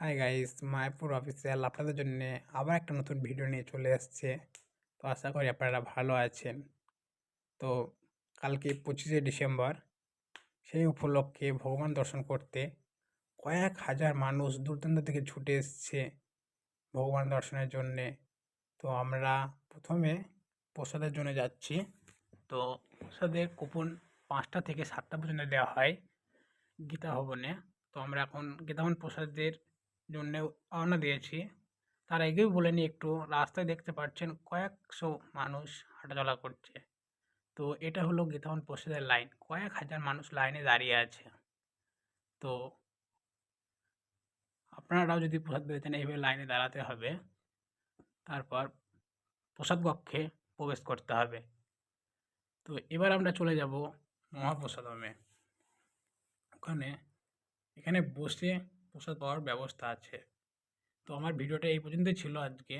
Hi guys Mayapur official আপনাদের জন্য আবার একটা নতুন ভিডিও নিয়ে চলে এসছে তো আশা করি আপনারা ভালো আছেন। তো কালকে পঁচিশে ডিসেম্বর, সেই উপলক্ষে ভগবান দর্শন করতে কয়েক হাজার মানুষ দূরদূরান্ত থেকে ছুটে এসছে ভগবান দর্শনের জন্যে। তো আমরা প্রথমে প্রসাদের জন্য যাচ্ছি। তো প্রসাদের কুপন পাঁচটা থেকে সাতটা পর্যন্ত দেওয়া হয় গীতা ভবনে। তো আমরা এখন গীতা ভবন প্রসাদের জন্য রওনা দিয়েছি। তার আগেও বলে নিই একটু, রাস্তায় দেখতে পাচ্ছেন কয়েকশো মানুষ হাঁটাচলা করছে। তো এটা হলো গীতাভবন প্রসাদের লাইন, কয়েক হাজার মানুষ লাইনে দাঁড়িয়ে আছে। তো আপনারাও যদি প্রসাদ পেতে এইভাবে লাইনে দাঁড়াতে হবে। তারপর প্রসাদ কক্ষে প্রবেশ করতে হবে। তো এবার আমরা চলে যাব মহাপ্রসাদমে। ওখানে, এখানে বসে প্রসাদ পাওয়ার ব্যবস্থা আছে। তো আমার ভিডিওটা এই পর্যন্তই ছিল আজকে।